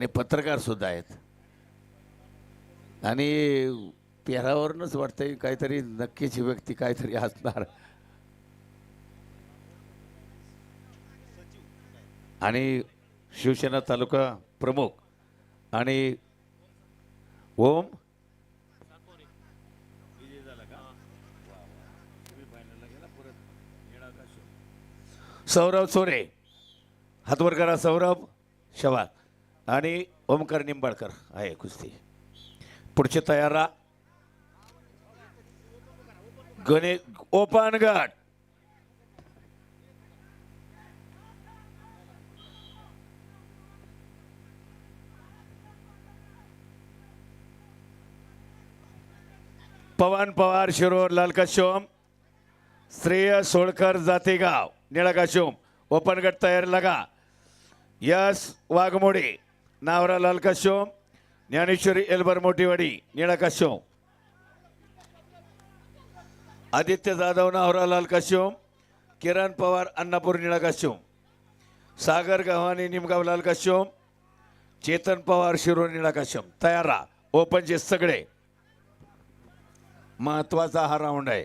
आणि पत्रकार सुद्धा आहेत. आणि पेहरावरूनच वाटतंय काहीतरी नक्कीच ही व्यक्ती काहीतरी असणार. आणि शिवसेना तालुका प्रमुख आणि ओम सौरभ सोरे. हातवर करा सौरभ शवाल. आणि ओमकार निंबाळकर आहे कुस्ती. पुढचे तयार राहा. गणे ओपन गट. पवन पवार शिरोर लालकाशोम श्रेय सोळकर जातेगाव निळा ओपन गट तयार लगा. यस वाघमोडे. नावरा लाल काशोम ज्ञानेश्वरी एल्बर मोठीवाडी निळा काशोम आदित्य जाधव नावरा लाल काशोम किरण पवार अन्नापूर निळा काशोम सागर गव्हाणे निमगाव लाल काशोम चेतन पवार शिरो निळा काशोम तयारा राहा. ओपनचे सगळे. महत्त्वाचा हा राऊंड आहे.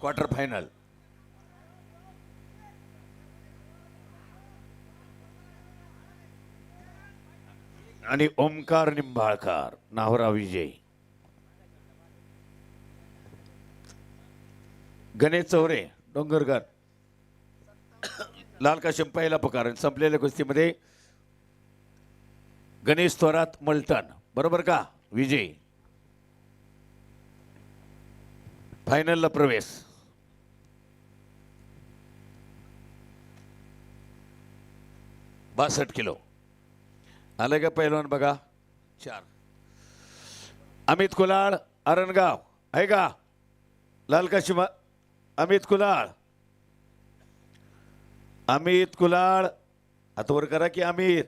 क्वार्टर फायनल आणि ओमकार निंबाळकर नावरा विजय. गणेश चौरे डोंगरकर लाल काशम पहिला पकार. संपलेल्या कुस्तीमध्ये गणेश थोरात मलटण. बरोबर का? विजय. फायनलला प्रवेश. बासष्ट किलो. आलं का पहिलवान बघा? चार. अमित कुलाळ अरणगाव. आहे का? लाल काशिमा अमित कुलाळ. अमित कुलाळ. हातवर करा की अमित.